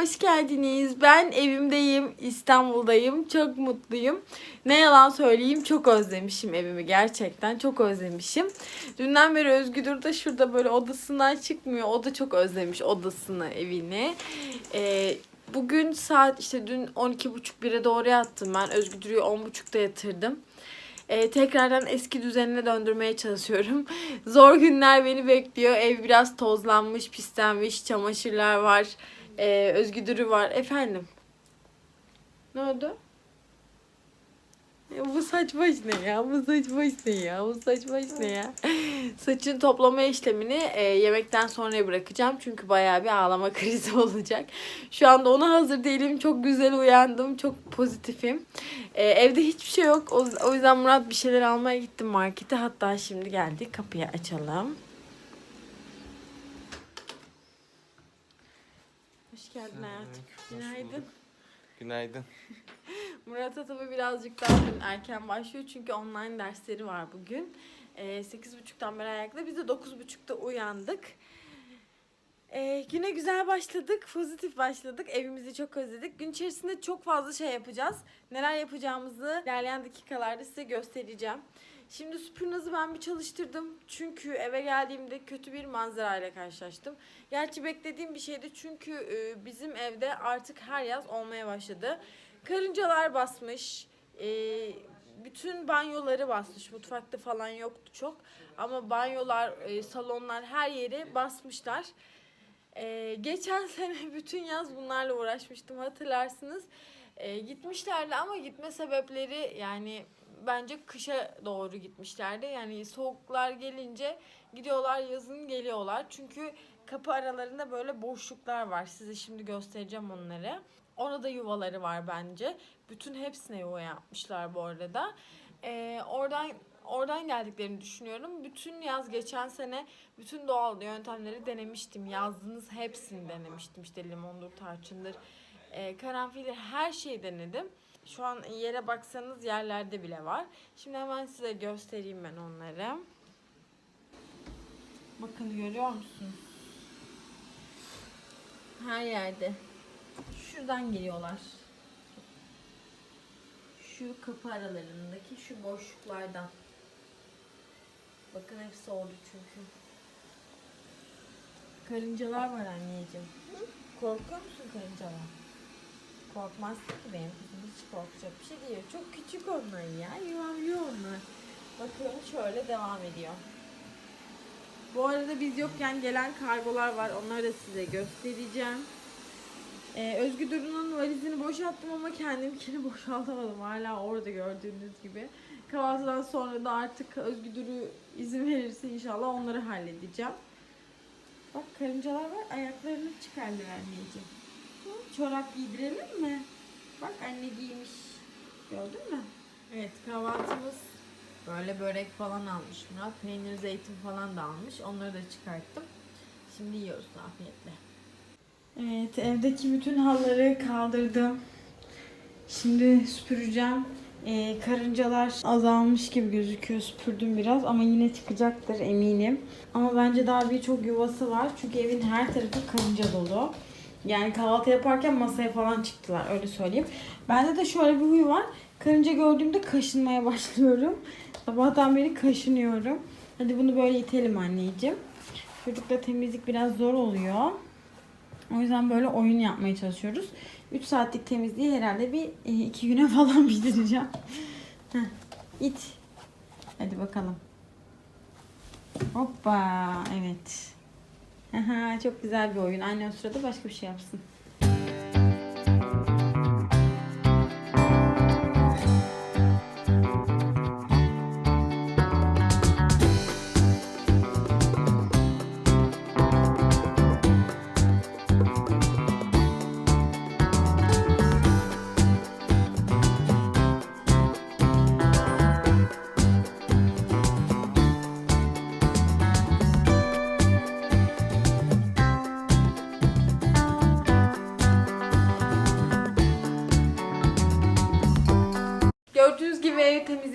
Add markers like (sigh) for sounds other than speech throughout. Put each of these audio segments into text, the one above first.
hoş geldiniz. Ben evimdeyim, İstanbul'dayım. Çok mutluyum. Ne yalan söyleyeyim, çok özlemişim evimi gerçekten. Çok özlemişim. Dünden beri Özgür da şurada böyle odasından çıkmıyor. O da çok özlemiş odasını, evini. Ee, bugün saat işte dün 12.30-1'e doğru yattım ben. Özgür'ü 10.30'da yatırdım. Ee, tekrardan eski düzenine döndürmeye çalışıyorum. (laughs) Zor günler beni bekliyor. Ev biraz tozlanmış, pislenmiş, çamaşırlar var. Ee, özgüdürü var. Efendim? Ne oldu? Ya bu saç baş ne ya? Bu saç baş ne ya? Bu saç baş ne ya? (laughs) Saçın toplama işlemini e, yemekten sonra bırakacağım. Çünkü bayağı bir ağlama (laughs) krizi olacak. Şu anda ona hazır değilim. Çok güzel uyandım. Çok pozitifim. E, evde hiçbir şey yok. O, o yüzden Murat bir şeyler almaya gittim markete. Hatta şimdi geldi. Kapıyı açalım. Hoş geldin hayatım. Günaydın. Günaydın. (laughs) Murat'a tabii birazcık daha erken başlıyor çünkü online dersleri var bugün. Ee, 8.30'dan beri ayakta. Biz de 9.30'da uyandık. Ee, güne güzel başladık, pozitif başladık. Evimizi çok özledik. Gün içerisinde çok fazla şey yapacağız. Neler yapacağımızı ilerleyen dakikalarda size göstereceğim. Şimdi süpürnazı ben bir çalıştırdım. Çünkü eve geldiğimde kötü bir manzarayla karşılaştım. Gerçi beklediğim bir şeydi çünkü e, bizim evde artık her yaz olmaya başladı. Karıncalar basmış. e, bütün banyoları basmış. Mutfakta falan yoktu çok. Ama banyolar, e, salonlar her yeri basmışlar. Geçen (laughs) sene bütün yaz bunlarla uğraşmıştım hatırlarsınız. Gitmişlerdi ama gitme sebepleri yani bence kışa doğru gitmişlerdi. Yani soğuklar gelince gidiyorlar yazın geliyorlar. Çünkü kapı aralarında böyle boşluklar var. Size şimdi göstereceğim onları. Orada yuvaları var bence. Bütün hepsine yuva yapmışlar bu arada. Ee, oradan oradan geldiklerini düşünüyorum. Bütün yaz geçen sene bütün doğal yöntemleri denemiştim. Yazdığınız hepsini denemiştim. İşte limondur, tarçındır, e, karanfildir her şeyi denedim. Şu an yere baksanız yerlerde bile var. Şimdi hemen size göstereyim ben onları. Bakın görüyor musunuz? Her yerde. Şuradan geliyorlar. Şu kapı aralarındaki şu boşluklardan. Bakın hepsi oldu çünkü. Karıncalar var anneciğim. Korkuyor musun karıncalar? Korkmazsın ki benim kızım hiç korkacak bir şey değil. Çok küçük onlar ya. Yuvarlıyor onlar. Bakın şöyle devam ediyor. Bu arada biz yokken gelen kargolar var. Onları da size göstereceğim. Ee, Özgür Duru'nun valizini boşalttım ama kendimkini (laughs) boşaltamadım. Hala orada gördüğünüz gibi. Kahvaltıdan sonra da artık Özgür Duru izin verirse inşallah onları halledeceğim. Bak karıncalar var. Ayaklarını çıkardı anneciğim. Çorap giydirelim mi? Bak anne giymiş. Gördün mü? Evet kahvaltımız böyle börek falan almış Murat. Peynir, zeytin falan da almış. Onları da çıkarttım. Şimdi yiyoruz afiyetle. Evet evdeki bütün halları kaldırdım. Şimdi süpüreceğim. Ee, karıncalar azalmış gibi gözüküyor. Süpürdüm biraz ama yine çıkacaktır eminim. Ama bence daha birçok yuvası var. Çünkü evin her tarafı karınca dolu. Yani kahvaltı yaparken masaya falan çıktılar öyle söyleyeyim. Bende de şöyle bir huy var. Karınca gördüğümde kaşınmaya (laughs) başlıyorum. Sabahtan beri kaşınıyorum. Hadi bunu böyle itelim anneciğim. Çocukla temizlik biraz zor oluyor. O yüzden böyle oyun yapmaya çalışıyoruz. 3 saatlik temizliği herhalde bir 2 güne (laughs) falan bitireceğim. Heh, it. Hadi bakalım. Hoppa. Evet. Aha, çok güzel bir oyun. Anne o sırada başka bir şey yapsın.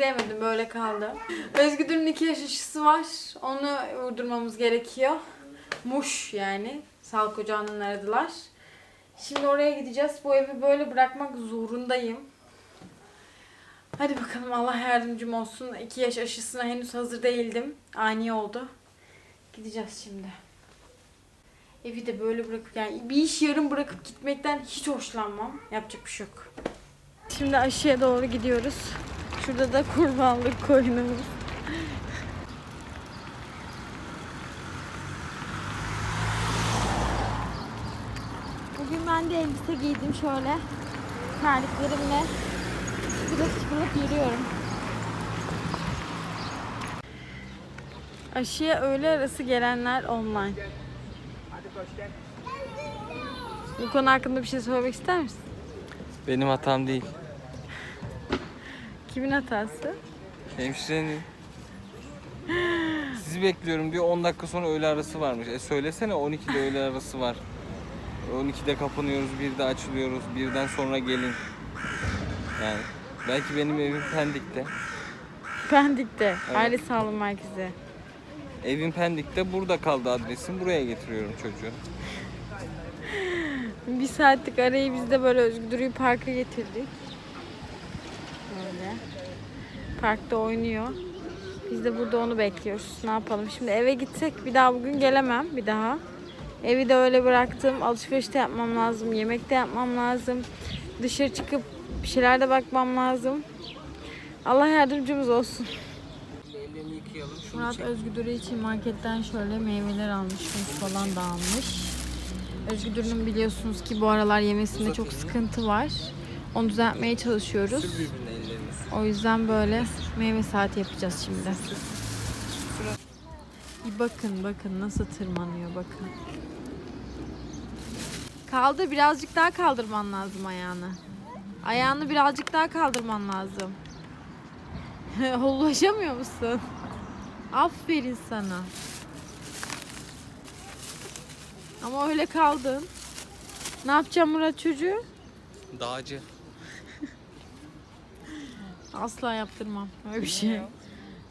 Temizleyemedim. Böyle kaldı. Özgür'ün iki yaş aşısı var. Onu vurdurmamız gerekiyor. Muş yani. Sağlık ocağından aradılar. Şimdi oraya gideceğiz. Bu evi böyle bırakmak zorundayım. Hadi bakalım Allah yardımcım olsun. 2 yaş aşısına henüz hazır değildim. Ani oldu. Gideceğiz şimdi. Evi de böyle bırakıp yani bir iş yarım bırakıp gitmekten hiç hoşlanmam. Yapacak bir şey yok. Şimdi aşıya doğru gidiyoruz. Şurada da kurbanlık koyunumuz. Bugün ben de elbise giydim şöyle. Terliklerimle sıkılıp sıkılıp yürüyorum. Aşıya öğle arası gelenler online. Bu konu hakkında bir şey söylemek ister misin? Benim hatam değil. Kimin hatası? Hemşirenin. Sizi bekliyorum diyor 10 dakika sonra öğle arası varmış. E söylesene 12'de öğle arası var. 12'de kapanıyoruz, 1'de açılıyoruz, birden sonra gelin. Yani belki benim evim Pendik'te. Pendik'te. Aile Sağlığı Merkezi. Evim Pendik'te burada kaldı adresim. Buraya getiriyorum çocuğu. Bir saatlik arayı biz de böyle Özgür'ü parka getirdik. Böyle. Parkta oynuyor. Biz de burada onu bekliyoruz. Ne yapalım? Şimdi eve gitsek bir daha bugün gelemem bir daha. Evi de öyle bıraktım. Alışveriş de yapmam lazım. Yemek de yapmam lazım. Dışarı çıkıp bir şeyler de bakmam lazım. Allah yardımcımız olsun. Ellerini yıkayalım. Murat Özgüdürü için marketten şöyle meyveler almış, muz falan da almış. Özgüdür'ün biliyorsunuz ki bu aralar yemesinde çok sıkıntı var. Onu düzeltmeye çalışıyoruz. O yüzden böyle meyve saati yapacağız şimdi. Bir bakın bakın nasıl tırmanıyor bakın. Kaldır birazcık daha kaldırman lazım ayağını. Ayağını birazcık daha kaldırman lazım. (laughs) Ulaşamıyor musun? Aferin sana. Ama öyle kaldın. Ne yapacağım Murat çocuğu? Dağcı. Asla yaptırmam. Öyle bir şey.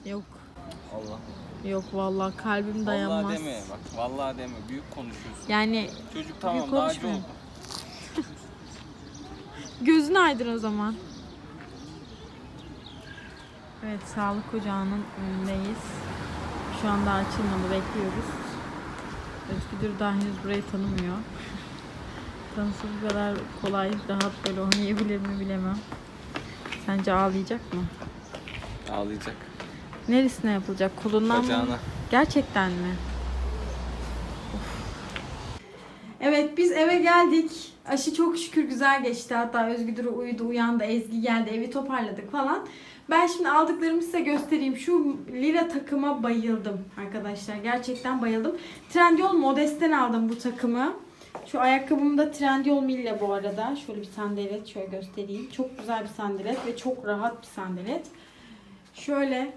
Yok. Allah. Yok vallahi kalbim dayanmaz. Vallahi deme bak. Vallahi deme. Büyük konuşuyorsun. Yani Çocuk tamam konuşma. oldu. (laughs) gözün aydın o zaman. Evet sağlık ocağının önündeyiz. Şu anda açılmadı bekliyoruz. Özgür daha henüz burayı tanımıyor. (laughs) Tanısı bu kadar kolay, rahat böyle oynayabilir mi bilemem. Sence ağlayacak mı? Ağlayacak. Neresine yapılacak? Kolundan mı? Bacağına. Gerçekten mi? Evet biz eve geldik. Aşı çok şükür güzel geçti. Hatta Özgür uyudu, uyandı, Ezgi geldi, evi toparladık falan. Ben şimdi aldıklarımı size göstereyim. Şu lila takıma bayıldım arkadaşlar. Gerçekten bayıldım. Trendyol Modest'ten aldım bu takımı. Şu ayakkabım da Trendyol Mille bu arada. Şöyle bir sandalet şöyle göstereyim. Çok güzel bir sandalet ve çok rahat bir sandalet. Şöyle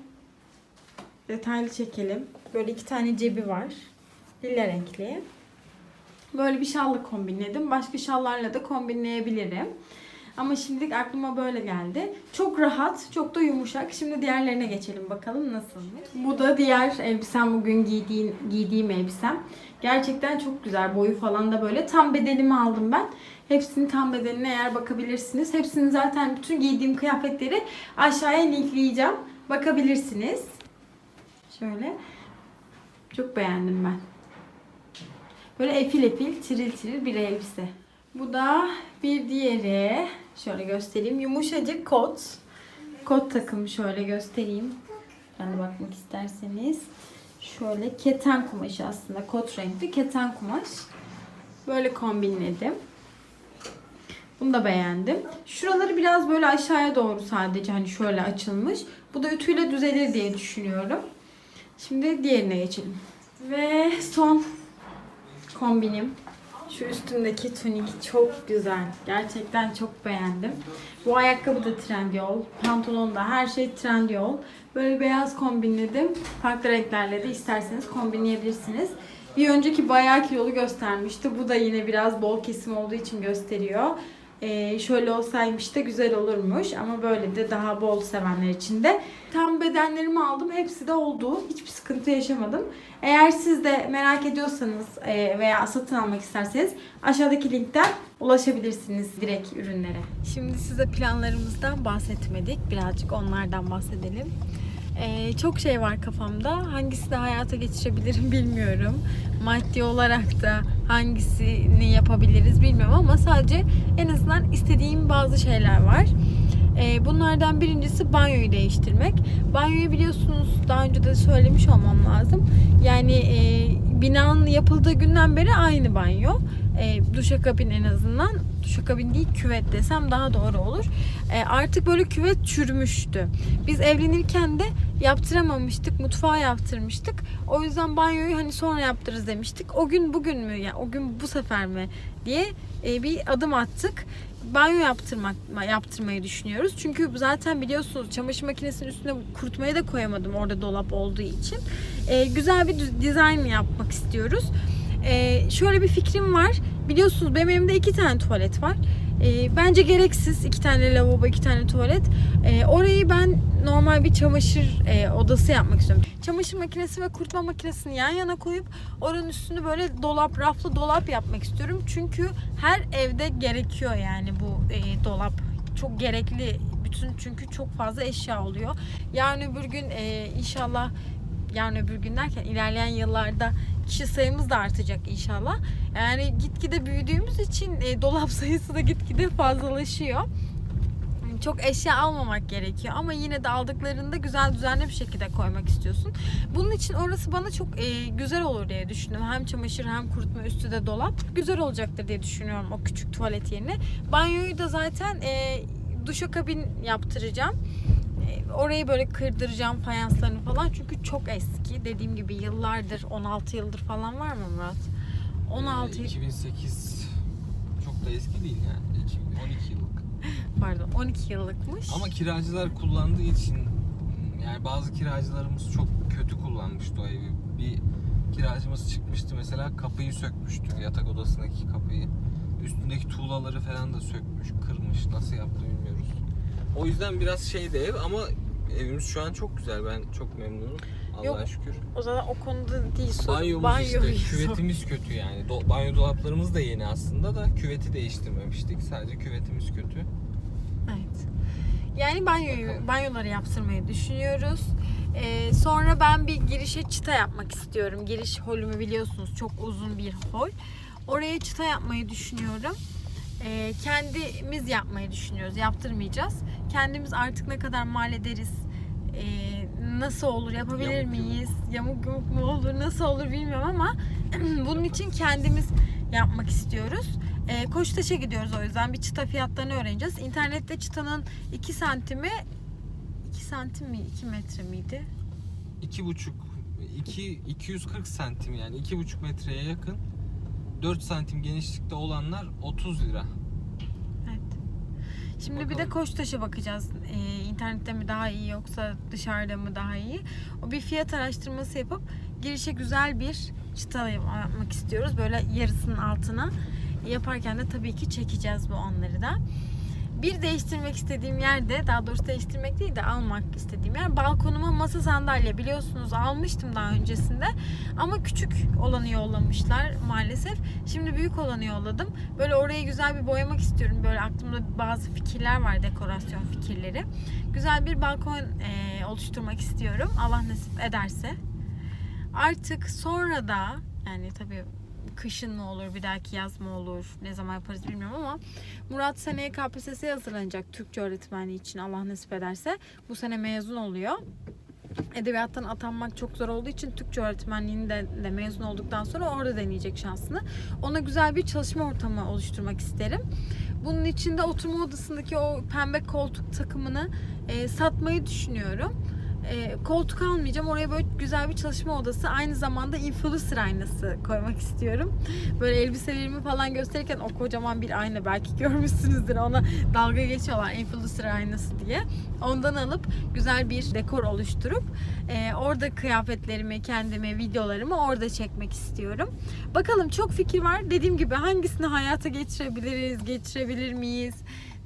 detaylı çekelim. Böyle iki tane cebi var. Lila renkli. Böyle bir şalla kombinledim. Başka şallarla da kombinleyebilirim. Ama şimdilik aklıma böyle geldi. Çok rahat, çok da yumuşak. Şimdi diğerlerine geçelim bakalım nasılmış. Bu da diğer elbisem bugün giydiğim, giydiğim elbisem. Gerçekten çok güzel. Boyu falan da böyle. Tam bedenimi aldım ben. Hepsinin tam bedenine eğer bakabilirsiniz. Hepsinin zaten bütün giydiğim kıyafetleri aşağıya linkleyeceğim. Bakabilirsiniz. Şöyle. Çok beğendim ben. Böyle efil efil, tiril tiril bir elbise. Bu da bir diğeri. Şöyle göstereyim. Yumuşacık kot. Kot takımı şöyle göstereyim. De bakmak isterseniz. Şöyle keten kumaşı aslında. Kot renkli keten kumaş. Böyle kombinledim. Bunu da beğendim. Şuraları biraz böyle aşağıya doğru sadece hani şöyle açılmış. Bu da ütüyle düzelir diye düşünüyorum. Şimdi diğerine geçelim. Ve son kombinim. Şu üstümdeki tunik çok güzel. Gerçekten çok beğendim. Bu ayakkabı da Trendyol. Pantolon da her şey Trendyol. Böyle beyaz kombinledim. Farklı renklerle de isterseniz kombinleyebilirsiniz. Bir önceki bayağı kilolu göstermişti. Bu da yine biraz bol kesim olduğu için gösteriyor. Ee, şöyle olsaymış da güzel olurmuş ama böyle de daha bol sevenler için de tam bedenlerimi aldım. Hepsi de oldu. Hiçbir sıkıntı yaşamadım. Eğer siz de merak ediyorsanız e, veya satın almak isterseniz aşağıdaki linkten ulaşabilirsiniz direkt ürünlere. Şimdi size planlarımızdan bahsetmedik. Birazcık onlardan bahsedelim. Ee, çok şey var kafamda. Hangisini hayata geçirebilirim (laughs) bilmiyorum. Maddi olarak da hangisini yapabiliriz bilmiyorum ama sadece en azından istediğim bazı şeyler var. Ee, bunlardan birincisi banyoyu değiştirmek. Banyoyu biliyorsunuz daha önce de söylemiş olmam lazım. Yani e, binanın yapıldığı günden beri aynı banyo. E, duşakabin en azından. Duşakabin değil küvet desem daha doğru olur. E, artık böyle küvet çürümüştü. Biz evlenirken de yaptıramamıştık. Mutfağı yaptırmıştık. O yüzden banyoyu hani sonra yaptırırız demiştik. O gün bugün mü yani o gün bu sefer mi diye bir adım attık. Banyo yaptırmak yaptırmayı düşünüyoruz. Çünkü zaten biliyorsunuz çamaşır makinesinin üstüne kurutmayı da koyamadım orada dolap olduğu için. E, güzel bir dizayn yapmak istiyoruz. E, şöyle bir fikrim var. Biliyorsunuz benim evimde iki tane tuvalet var. E, bence gereksiz iki tane lavabo, iki tane tuvalet. E, orayı ben normal bir çamaşır e, odası yapmak istiyorum. Çamaşır makinesi ve kurutma makinesini yan yana koyup oranın üstünü böyle dolap, raflı dolap yapmak istiyorum. Çünkü her evde gerekiyor yani bu e, dolap. Çok gerekli. Bütün çünkü çok fazla eşya oluyor. Yarın öbür gün e, inşallah yarın öbür gün derken ilerleyen yıllarda kişi sayımız da artacak inşallah. Yani gitgide büyüdüğümüz için e, dolap sayısı da gitgide fazlalaşıyor. Çok eşya almamak gerekiyor ama yine de aldıklarında güzel düzenli bir şekilde koymak istiyorsun. Bunun için orası bana çok e, güzel olur diye düşündüm. Hem çamaşır hem kurutma üstü de dolap. Güzel olacaktır diye düşünüyorum o küçük tuvalet yerine. Banyoyu da zaten e, duşakabin yaptıracağım. E, Orayı böyle kırdıracağım fayanslarını falan çünkü çok eski. Dediğim gibi yıllardır 16 yıldır falan var mı Murat? 16 Ee, 2008 çok da eski değil yani. 12 yıllık. Pardon 12 yıllıkmış. Ama kiracılar kullandığı için yani bazı kiracılarımız çok kötü kullanmıştı o evi. Bir kiracımız çıkmıştı mesela kapıyı sökmüştü yatak odasındaki kapıyı. Üstündeki tuğlaları falan da sökmüş, kırmış. Nasıl yaptı bilmiyoruz. O yüzden biraz şeydi ev ama evimiz şu an çok güzel. Ben çok memnunum. Allah'a Yok, şükür. O zaman o konuda değil sorun. Banyomuz Banyoyu işte küvetimiz kötü yani. Do- banyo dolaplarımız da yeni aslında da küveti değiştirmemiştik. Sadece küvetimiz kötü. Yani banyoyu, banyoları yaptırmayı düşünüyoruz. Ee, sonra ben bir girişe çıta yapmak istiyorum. Giriş holümü biliyorsunuz çok uzun bir hol. Oraya çıta yapmayı düşünüyorum. Ee, kendimiz yapmayı düşünüyoruz. Yaptırmayacağız. Kendimiz artık ne kadar mal ederiz, ee, nasıl olur, yapabilir Yamuk miyiz, yamuk yumuk mu olur, nasıl olur bilmiyorum ama (clears throat) bunun için kendimiz yapmak istiyoruz. E, Koçtaş'a gidiyoruz o yüzden bir çıta fiyatlarını öğreneceğiz. İnternette çıtanın 2 santimi 2 santim mi 2 metre miydi? İki buçuk, iki, 240 santim yani iki buçuk metreye yakın. 4 santim genişlikte olanlar 30 lira. Evet. Şimdi bir de Bakalım. Koçtaş'a bakacağız. E, internette mi daha iyi yoksa dışarıda mı daha iyi? O bir fiyat araştırması yapıp girişe güzel bir çıta yapmak istiyoruz. Böyle yarısının altına. Yaparken de tabii ki çekeceğiz bu anları da. Bir değiştirmek istediğim yerde, daha doğrusu değiştirmek değil de almak istediğim yer balkonuma masa sandalye biliyorsunuz almıştım daha öncesinde ama küçük olanı yollamışlar maalesef. Şimdi büyük olanı yolladım. Böyle orayı güzel bir boyamak istiyorum. Böyle aklımda bazı fikirler var, dekorasyon fikirleri. Güzel bir balkon eee, oluşturmak istiyorum. Allah nasip ederse. Artık sonra da yani tabii kışın mı olur, bir dahaki yaz mı olur, ne zaman yaparız bilmiyorum ama Murat seneye KPSS'ye hazırlanacak Türkçe öğretmenliği için Allah nasip ederse. Bu sene mezun oluyor. Edebiyattan atanmak çok zor olduğu için Türkçe öğretmenliğini de, de mezun olduktan sonra orada deneyecek şansını. Ona güzel bir çalışma ortamı oluşturmak isterim. Bunun için de oturma odasındaki o pembe koltuk takımını e, satmayı düşünüyorum. E, koltuk almayacağım. Oraya böyle güzel bir çalışma odası. Aynı zamanda influencer aynası koymak istiyorum. Böyle elbiselerimi falan gösterirken o kocaman bir ayna belki (laughs) görmüşsünüzdür. Ona dalga geçiyorlar influencer aynası diye. Ondan alıp güzel bir dekor oluşturup e, orada kıyafetlerimi, kendimi, videolarımı orada çekmek istiyorum. Bakalım çok fikir var. Dediğim gibi hangisini hayata geçirebiliriz, geçirebilir miyiz?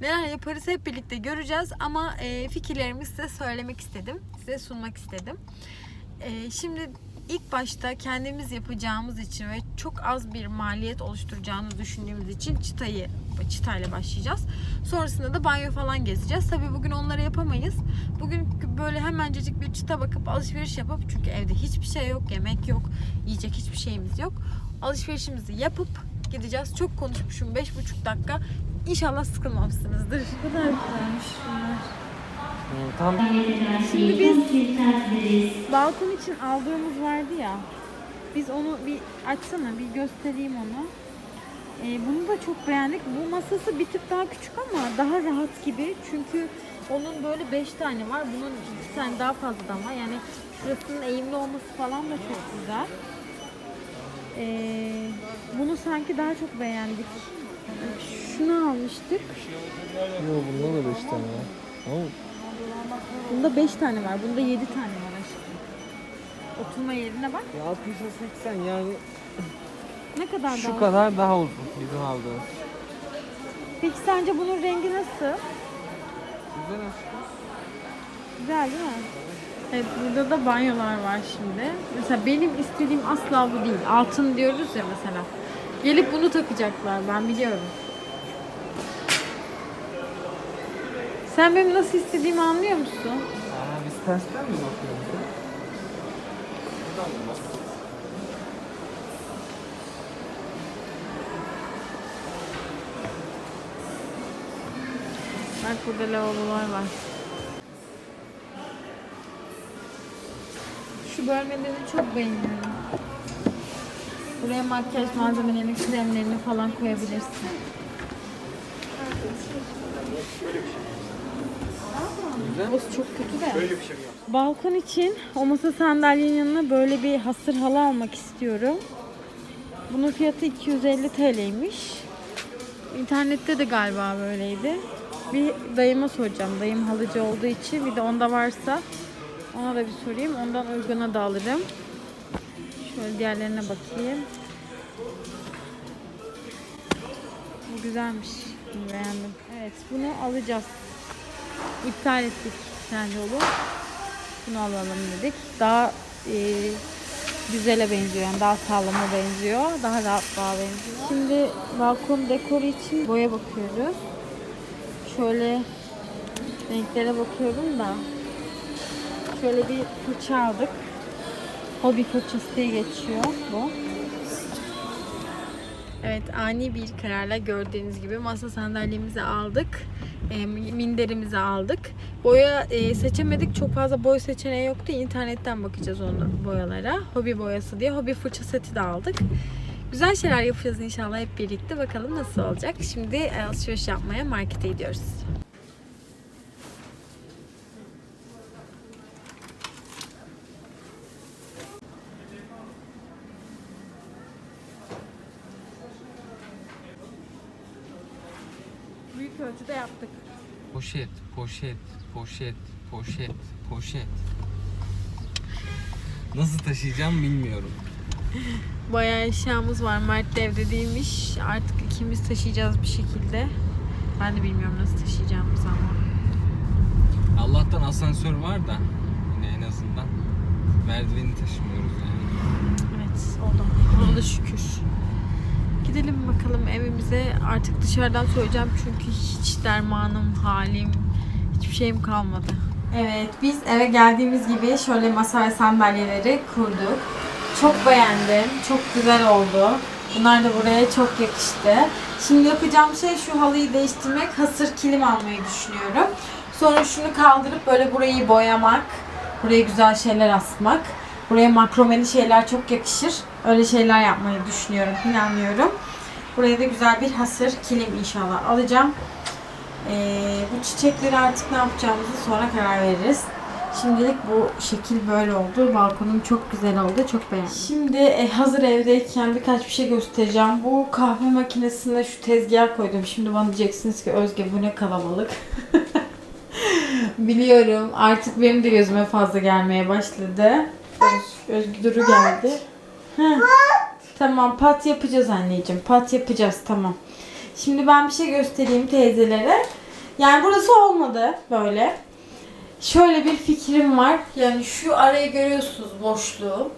Neler yaparız hep birlikte göreceğiz ama e, fikirlerimi size söylemek istedim. Size sunmak istedim. E, şimdi ilk başta kendimiz yapacağımız için ve çok az bir maliyet oluşturacağını düşündüğümüz için çıtayı çıtayla başlayacağız. Sonrasında da banyo falan gezeceğiz. Tabii bugün onları yapamayız. Bugün böyle hemencecik bir çıta bakıp alışveriş yapıp çünkü evde hiçbir şey yok, yemek yok, yiyecek hiçbir şeyimiz yok. Alışverişimizi yapıp gideceğiz. Çok konuşmuşum 5,5 dakika. İnşallah sıkılmamışsınızdır. Ne kadar güzelmiş şunlar. Tam Şimdi biz balkon için aldığımız vardı ya. Biz onu bir açsana bir göstereyim onu. Ee, bunu da çok beğendik. Bu masası bir tık daha küçük ama daha rahat gibi. Çünkü onun böyle 5 tane var. Bunun 2 tane daha fazladan var. Yani şurasının eğimli olması falan da çok güzel. Ee, bunu sanki daha çok beğendik. Şunu almıştık. Yok bunda da 5 tane var. Ama Bunda 5 tane var. Bunda 7 tane var aşkım. Oturma yerine bak. ya 60'a 80 yani Ne kadar şu daha? kadar daha uzun bizim aldığımız. Peki sence bunun rengi nasıl? Güzel aşkım. Güzel değil mi? Evet burada da banyolar var şimdi. Mesela benim istediğim asla bu değil. Altın diyoruz ya mesela. Gelip bunu takacaklar ben biliyorum. Sen benim nasıl istediğimi anlıyor musun? Aa, biz tersten mi bakıyoruz? Bak burada lavabolar var. Şu bölmelerini çok beğeniyorum. Buraya makyaj malzemelerini, kremlerini falan koyabilirsin. Burası çok kötü de. Balkon için o masa sandalyenin yanına böyle bir hasır halı almak istiyorum. Bunun fiyatı 250 TL'ymiş. İnternette de galiba böyleydi. Bir dayıma soracağım. Dayım halıcı olduğu için bir de onda varsa ona da bir sorayım. Ondan uyguna da alırım. Şöyle diğerlerine bakayım. Bu güzelmiş. Bunu beğendim. Evet bunu alacağız. İptal ettik sen yolu. Bunu alalım dedik. Daha e, güzele benziyor yani daha sağlama benziyor. Daha rahat daha benziyor. Şimdi balkon dekoru için boya bakıyoruz. Şöyle renklere bakıyorum da şöyle bir fırça aldık. Hobi fırçası diye geçiyor bu. Evet ani bir kararla gördüğünüz gibi masa sandalyemizi aldık. E, minderimizi aldık. Boya e, seçemedik. Çok fazla boya seçeneği yoktu. İnternetten bakacağız onu boyalara. Hobi boyası diye. Hobi fırça seti de aldık. Güzel şeyler yapacağız inşallah hep birlikte. Bakalım nasıl olacak. Şimdi e, alışveriş yapmaya markete gidiyoruz. Poşet, poşet, poşet, poşet, poşet. Nasıl taşıyacağım bilmiyorum. Bayağı eşyamız var. Mert de evde değilmiş. Artık ikimiz taşıyacağız bir şekilde. Ben de bilmiyorum nasıl taşıyacağımızı ama. Allah'tan asansör var da yine en azından merdiveni taşımıyoruz yani. Evet oldu. Ona da şükür. Gidelim bakalım evimize. Artık dışarıdan söyleyeceğim çünkü hiç dermanım, halim, hiçbir şeyim kalmadı. Evet biz eve geldiğimiz gibi şöyle masa ve sandalyeleri kurduk. Çok beğendim. Çok güzel oldu. Bunlar da buraya çok yakıştı. Şimdi yapacağım şey şu halıyı değiştirmek. Hasır kilim almayı düşünüyorum. Sonra şunu kaldırıp böyle burayı boyamak. Buraya güzel şeyler asmak. Buraya makromeli şeyler çok yakışır. Öyle şeyler yapmayı düşünüyorum, planlıyorum. Buraya da güzel bir hasır kilim inşallah alacağım. Ee, bu çiçekleri artık ne yapacağımızı sonra karar veririz. Şimdilik bu şekil böyle oldu. Balkonum çok güzel oldu. Çok beğendim. Şimdi e, hazır evdeyken birkaç bir şey göstereceğim. Bu kahve makinesine şu tezgah koydum. Şimdi bana diyeceksiniz ki Özge bu ne kalabalık. (laughs) Biliyorum. Artık benim de gözüme fazla gelmeye başladı. Öz, Özgü Duru geldi. Heh. Tamam pat yapacağız anneciğim. Pat yapacağız tamam. Şimdi ben bir şey göstereyim teyzelere. Yani burası olmadı böyle. Şöyle bir fikrim var. Yani şu arayı görüyorsunuz boşluğu.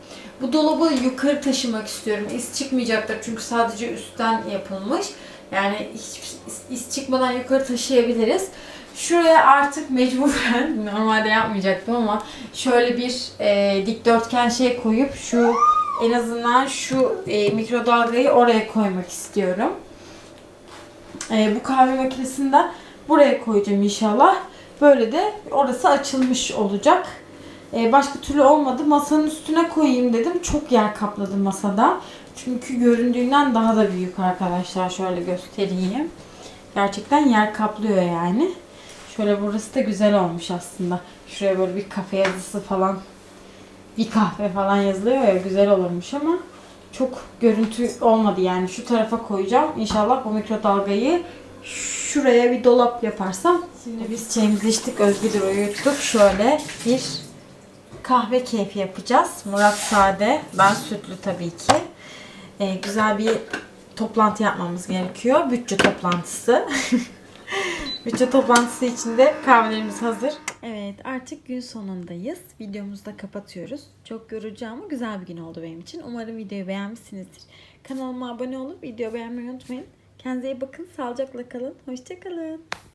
Bu dolabı yukarı taşımak istiyorum. İz çıkmayacaktır çünkü sadece üstten yapılmış. Yani hiç iz çıkmadan yukarı taşıyabiliriz. Şuraya artık mecburen (laughs) normalde yapmayacaktım ama şöyle bir e, dikdörtgen şey koyup şu en azından şu e, mikrodalgayı oraya koymak istiyorum. E, bu kahve makinesini buraya koyacağım inşallah. Böyle de orası açılmış olacak. E, başka türlü olmadı. Masanın üstüne koyayım dedim. Çok yer kapladı masada. Çünkü göründüğünden daha da büyük arkadaşlar. Şöyle göstereyim. Gerçekten yer kaplıyor yani. Şöyle burası da güzel olmuş aslında. Şuraya böyle bir kafe yazısı falan bir kahve falan yazılıyor ya güzel olurmuş ama çok görüntü olmadı yani. Şu tarafa koyacağım. İnşallah bu mikrodalgayı şuraya bir dolap yaparsam. Şimdi biz çayımızı içtik. Özgür uyuttuk. Şöyle bir kahve keyfi yapacağız. Murat sade. Ben sütlü tabii ki. Ee, güzel bir toplantı yapmamız gerekiyor. Bütçe toplantısı. (laughs) Bütçe toplantısı için de kahvelerimiz hazır. Evet artık gün sonundayız. Videomuzu da kapatıyoruz. Çok yorucu ama güzel bir gün oldu benim için. Umarım videoyu beğenmişsinizdir. Kanalıma abone olup video beğenmeyi unutmayın. Kendinize iyi bakın. Sağlıcakla kalın. Hoşçakalın.